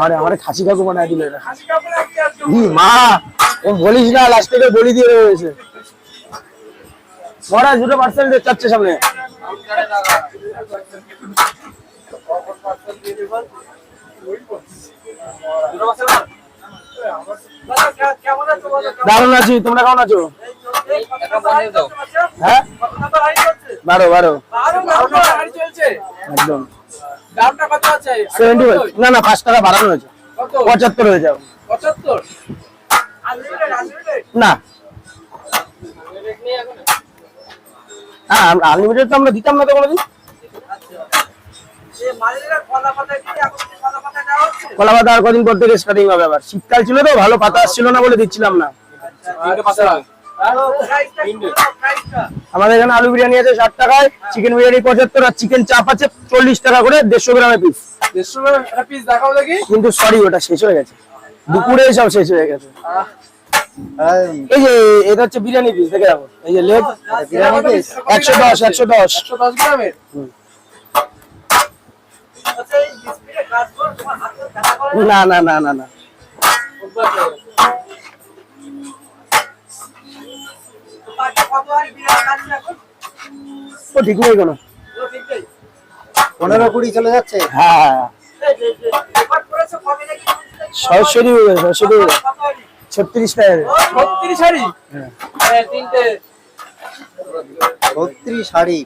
আরে আমার খাসি কাকু বানায় দিল এটা মা বলিস না লাস্ট থেকে বলি দিয়ে রয়েছে মহারাজ দুটো পার্সেন্ট চাচ্ছে সামনে দারুণ আছি তোমরা কেমন আছো হ্যাঁ বারো বারো একদম সেভেন্টি না না পাঁচ টাকা বাড়ানো হয়েছে। পঁচাত্তর হয়ে যাবে। না। হ্যাঁ আনলিমিটেড তো আমরা দিতাম না তো কোনোদিন। কলা পাতা আর কদিন পর থেকে স্টার্টিং হবে আবার। শীতকাল ছিল তো ভালো পাতা আসছিল না বলে দিচ্ছিলাম না। আমাদের এখানে আলু বিরিয়ানি আছে ষাট টাকায় চিকেন বিরিয়ানি পঁচাত্তর আর চিকেন চাপ আছে চল্লিশ টাকা করে দেড়শো গ্রামের পিস কিন্তু সরি ওটা শেষ হয়ে গেছে। দুপুরে সব শেষ হয়ে গেছে। এই যে এটা হচ্ছে বিরিয়ানি পিস দেখে রাখো। এই যে লেগ বিরিয়ানি piece? একশো দশ একশো দশ। না না না না না। তো ঠিক নেই কোনো। পনেরো কুড়ি চলে যাচ্ছে? হ্যাঁ। হ্যাঁ সরস্বতী হয়ে হয়ে ছত্রিশ টাকা ছত্রিশ শাড়ি?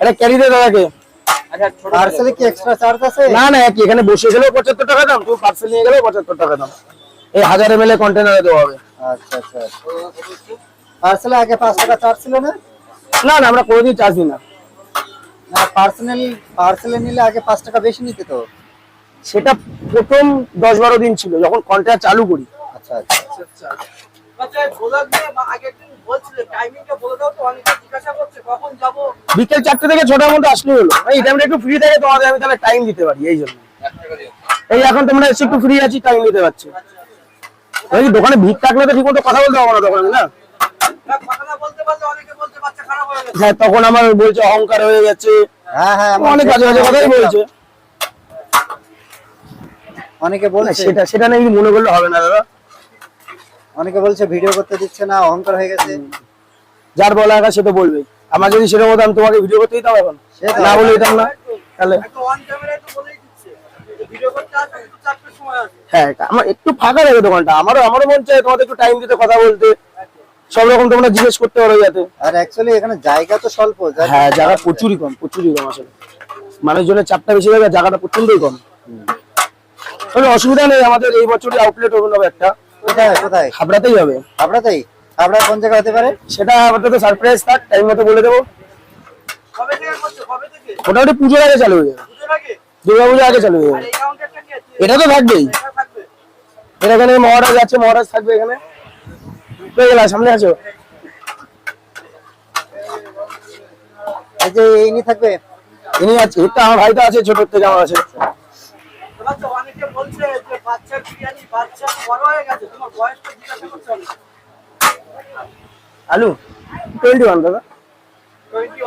এটা ক্যারি দে দাদাকে। পার্সেলে কি এক্সট্রা চার্জ আছে? না না একই। এখানে বসে গেলেও পঁচাত্তর টাকা দাম তুমি পার্সেল নিয়ে গেলেও পঁচাত্তর টাকা দাম। এই হাজার এম এল কন্টেনারে দেওয়া হবে। আচ্ছা আচ্ছা। পার্সেলে আগে পাঁচ টাকা চার্জ ছিল না? না না আমরা কোনোদিন চার্জ দিই না। না পার্সোনাল পার্সেলে নিলে আগে পাঁচ টাকা বেশি নিতে তো? সেটা প্রথম দশ বারো দিন ছিল যখন কন্ট্রাক্ট চালু করি। আচ্ছা আচ্ছা। বিকেল চারটে থেকে ছটার মধ্যে আসলে হলো। এই টাইমটা একটু ফ্রি থাকে তোমাদের আমি তাহলে টাইম দিতে পারি এই জন্য। এই এখন তোমরা এসে একটু ফ্রি আছি টাইম দিতে পারছি। ওই দোকানে ভিড় থাকলে তো ঠিক মতো কথা বলতে পারব না দোকানে না? হ্যাঁ তখন আমার বলছে অহংকার হয়ে গেছে। হ্যাঁ হ্যাঁ অনেক বাজে বাজে কথাই বলছে। অনেকে না, বলছে। সেটা সেটা নাকি মনে করলে হবে না দাদা। অনেকে বলছে ভিডিও করতে দিচ্ছে না অহংকার হয়ে গেছে। যার বলা একা সে তো বলবে আমার যদি সেরকম হতো আমি তোমাকে ভিডিও করতে দিতাম এখন। না বলে দিতাম না। তাহলে হ্যাঁ আমার একটু ফাঁকা লাগে দোকানটা। আমারও আমারও মন চায় তোমাদের একটু টাইম দিতে কথা বলতে। সব রকম তোমরা জিজ্ঞেস করতে পারো যাতে। আর অ্যাকচুয়ালি এখানে জায়গা তো স্বল্প হ্যাঁ জায়গা প্রচুরই কম প্রচুরই কম আসলে। মানুষজনের চাপটা বেশি থাকে জায়গাটা প্রচন্ডই কম। অসুবিধা নেই আমাদের এই বছরই আউটলেট ওপেন হবে একটা। কোথায় কোথায়? হাবড়াতেই হবে। হাবড়াতেই? হাবড়া কোন জায়গা হতে পারে? সেটা আমাদের তো সারপ্রাইজ থাক টাইম মতো বলে দেবো। মোটামুটি পুজোর আগে চালু হয়ে যাবে। আগে? চালু হয়ে যাবে। এটা তো থাকবেই। এর এখানে মহারাজ আছে মহারাজ থাকবে এখানে। পেয়ে সামনে আছো? এই যে ইনি থাকবে? ইনি আছে এটা আমার ভাইটা আছে ছোট থেকে আমার আছে। বাচ্চার বিরিয়ানি বাচ্চা বড় হয়ে গেছে তোমার বয়সটা জিজ্ঞাসা করতে হবে। আলু? টোয়েন্টি ওয়ান দাদা। টোয়েন্টি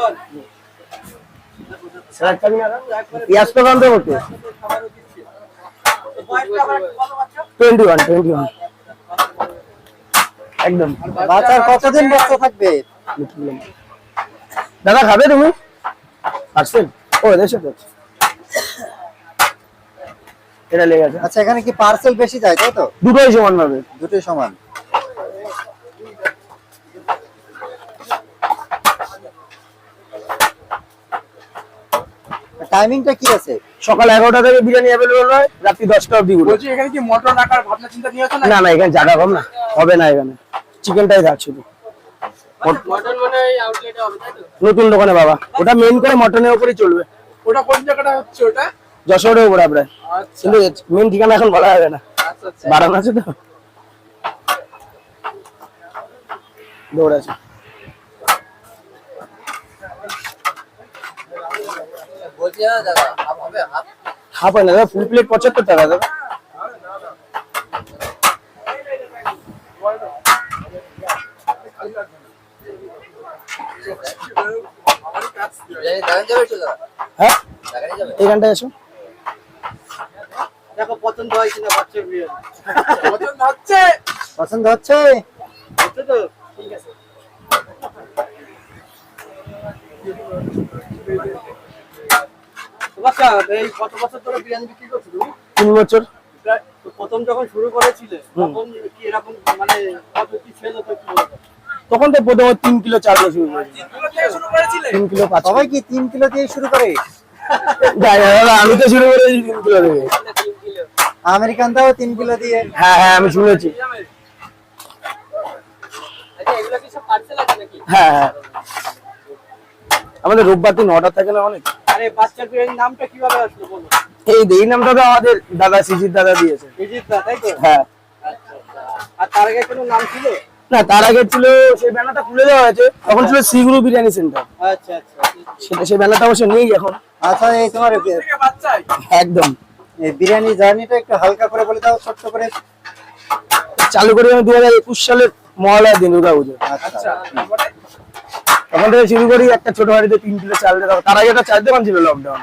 ওয়ান বাচ্চা একদম। বাচ্চার কতদিন বাচ্চা থাকবে? দাদা খাবে তুমি? পার্সেল ও দেশে তো। এটা লেগে আছে। আচ্ছা এখানে কি পার্সেল বেশি যায় তাই তো? দুটোই সমান ভাবে দুটোই সমান। টাইমিংটা কি আছে? সকাল এগারোটা থেকে বিরিয়ানি অ্যাভেলেবল হয় রাত্রি দশটা অব্দি বলছি এখানে কি মটন রাখার ভাবনা চিন্তা নিয়ে আসো না না এখানে জায়গা কম না হবে না এখানে। চিকেনটাই থাক শুধু। মটন মানে আউটলেটে হবে তাই তো? নতুন দোকানে বাবা। ওটা মেন করে মটনের উপরই চলবে। ওটা কোন জায়গাটা হচ্ছে ওটা? যশোরের উপরে প্রায় আচ্ছা। কিন্তু মেন ঠিকানা এখন বলা যাবে না। আচ্ছা আচ্ছা। বাড়ানো আছে তো? দৌড় আছে। হবে হাফ। হয় না দাদা ফুল প্লেট পঁচাত্তর টাকা দাদা। হ্যাঁ? এখানটায় এসো দেখো পছন্দ হয় কিনা বাচ্চার বিরিয়ানি পছন্দ হচ্ছে। পছন্দ হচ্ছে? হচ্ছে তো? ঠিক আছে। এই কত বছর ধরে বিরিয়ানি বিক্রি করছ তুমি? তিন বছর। তো প্রথম যখন শুরু করেছিলে তখন কি এরকম মানে কত কি কি? তখন তো প্রথমে তিন কিলো চাল দিয়ে শুরু করেছি তিন কিলো পাঁচ সবাই কি তিন কিলো দিয়ে শুরু করে? আমি তো শুরু করেছি তিন কিলো থেকে আমেরিকান দাও তিন কিলো দিয়ে। হ্যাঁ হ্যাঁ আমি শুনেছি। আচ্ছা এগুলো কি সব পার্সেল আছে নাকি? হ্যাঁ হ্যাঁ। আমাদের রোববার দিন অর্ডার থাকে না অনেক? আরে বিরিয়ানির নামটা কীভাবে আসলো বলো? এই এই নামটা তো আমাদের দাদা সিজির দাদা দিয়েছে। বিজিত দা তাই তো? হ্যাঁ। আচ্ছা, আচ্ছা। আর তার আগে কোনো নাম ছিল? না তার আগে ছিল সেই ব্যানারটা খুলে দেওয়া হয়েছে। তখন ছিল সিগুরু বিরিয়ানি সেন্টার আচ্ছা আচ্ছা। সেটা সেই ব্যানারটা অবশ্য নেই এখন। আচ্ছা এই তোমার একদম। বিরিয়ানি জার্নিটা একটু হালকা করে বলে দাও ছোট্ট করে। চালু করি আমি দু হাজার একুশ সালের মহালয়া দিন দুর্গা পুজো আচ্ছা। তখন থেকে শুরু করি একটা ছোট বাড়িতে তিন কিলো চাল দিয়ে দেওয়া। তার আগে একটা চার দোকান ছিল লকডাউন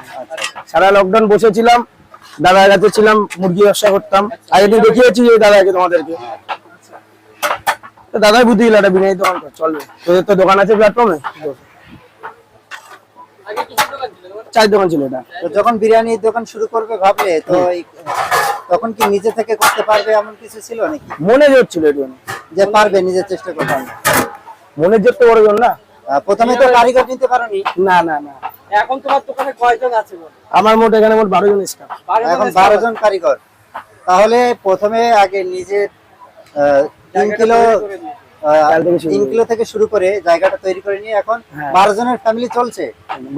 সারা লকডাউন বসেছিলাম দাদার কাছে ছিলাম মুরগি ব্যবসা করতাম। আগে দিন দেখিয়েছি এই দাদাকে তোমাদেরকে। তো দাদাই বুদ্ধি দিল একটা বিরিয়ানি দোকান চলবে তোদের তো দোকান আছে প্ল্যাটফর্মে কিছু দোকান ছিল চার দোকান ছিল এটা। তো যখন বিরিয়ানির দোকান শুরু করবে ভাবলে তো তখন কি নিজে থেকে করতে পারবে এমন কিছু ছিল নাকি? মনে জোর ছিল একটু যে পারবে নিজের চেষ্টা করতে মনের জোর তো বড় না। প্রথমে তো কারিগর নিতে পারোনি। না না না। এখন তোমার দোকানে কয়জন আছে আমার মোট এখানে মোট বারো জন স্টাফ এখন বারো জন কারিগর। তাহলে প্রথমে আগে নিজে আহ, তিন কিলো চাল থেকে শুরু করে। জায়গাটা তৈরি করে নিয়ে এখন হ্যাঁ। বারো জনের ফ্যামিলি চলছে।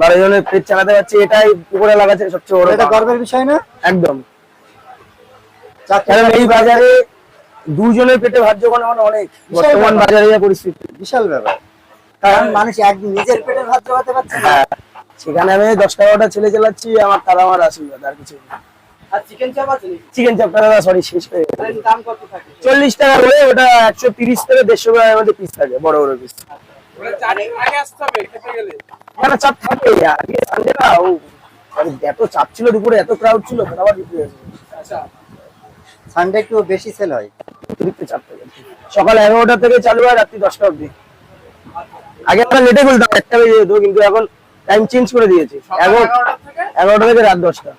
বারো জনের পেট চালাতে পারছি এটাই উপরে লাগাচ্ছে সবচেয়ে বড় এটা গর্বের বিষয় না? একদম। কারণ এই বাজারে দুজনের পেটে ভাত জোগানো মানে অনেক বর্তমান বাজারে যা পরিস্থিতি। বিশাল ব্যাপার। কারণ মানুষ এক নিজের পেটে ভাত জোগাতে পারছে না। হ্যাঁ। সেখানে আমি দশটা বারোটা ছেলে চালাচ্ছি আমার তারা আমার আশীর্বাদ আর কিছু আর চিকেন চাপ সরি শেষ হয়ে চল্লিশ টাকা করে ওটা একশো তিরিশ থেকে দেড়শো মধ্যে পিস থাকে বড় বড় পিস চাপ থাকে আগে সানডে না ও এত চাপ ছিল দুপুরে এত ক্রাউড ছিল আবার হয়েছে আচ্ছা। সানডে একটু বেশি সেল হয়। অতিরিক্ত চাপ থাকে। সকাল এগারোটা থেকে চালু হয় রাত্রি দশটা অবধি। আগে আমরা লেটে খুলতাম একটা বেজে যেত কিন্তু এখন টাইম চেঞ্জ করে দিয়েছে। এগারো এগারোটা এগারোটা থেকে রাত দশটা।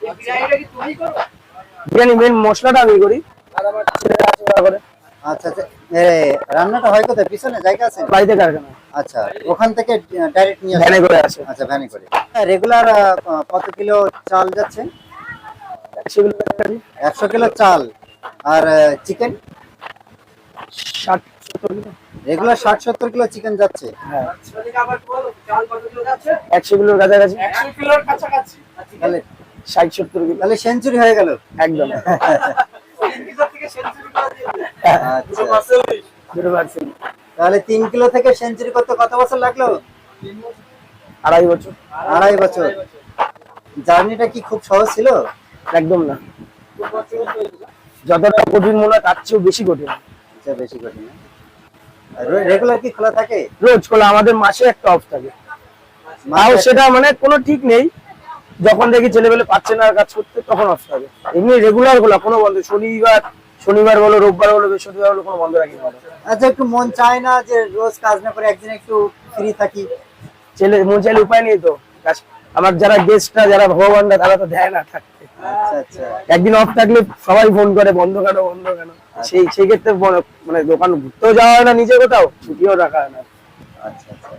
বিরিয়ানি মেন মশলাটা আমি করি। ছেলেরা আছে ওরা করে আচ্ছা। আচ্ছা রান্নাটা হয় কোথায়? পিছনে জায়গা আছে? বাড়িতে কারখানা আচ্ছা ওখান থেকে ডাইরেক্ট নিয়ে ভ্যানে করে আসে। আচ্ছা ভ্যানে করে। রেগুলার কত কিলো চাল যাচ্ছে? একশো কিলো চাল। আর চিকেন ষাট সত্তর কিলো। রেগুলার ষাট সত্তর কিলো চিকেন যাচ্ছে? হ্যাঁ। একশো কিলোর কাছাকাছি একশো কিলোর কাছাকাছি। তাহলে ষাট সত্তর কিলো। তাহলে সেঞ্চুরি হয়ে গেল? একদম। আচ্ছা। তাহলে তিন কিলো থেকে সেঞ্চুরি করতে কত বছর লাগল? আড়াই বছর। আড়াই বছর। জার্নিটা কি খুব সহজ ছিল? একদম না। যতটা কঠিন মনে হয় তার চেয়েও বেশি কঠিন। আচ্ছা বেশি কঠিন। রেগুলার কি খোলা থাকে? রোজ খোলা আমাদের মাসে একটা অফ থাকে। সেটা মানে কোনো ঠিক নেই। যখন দেখি ছেলেবেলে পাচ্ছে না কাজ করতে তখন অফ থাকে। এমনি রেগুলার খোলা কোনো বন্ধ। শনিবার শনিবার বলো রোববার বলো বৃহস্পতিবার বলো কোনো বন্ধ রাখি না আচ্ছা একটু মন চায় না যে রোজ কাজ না করে একদিন একটু ফ্রি থাকি? ছেলে মন চাইলে উপায় নেই তো। কাজ- আমার যারা গেস্টরা যারা ভগবানরা তারা তো দেয় না থাকতে। আচ্ছা আচ্ছা। একদিন অফ থাকলে সবাই ফোন করে বন্ধ কেন বন্ধ কেন? সেই সেই ক্ষেত্রে মানে দোকান ঘুরতেও যাওয়া হয় না নিজে কোথাও ছুটিও রাখা হয় না। আচ্ছা আচ্ছা।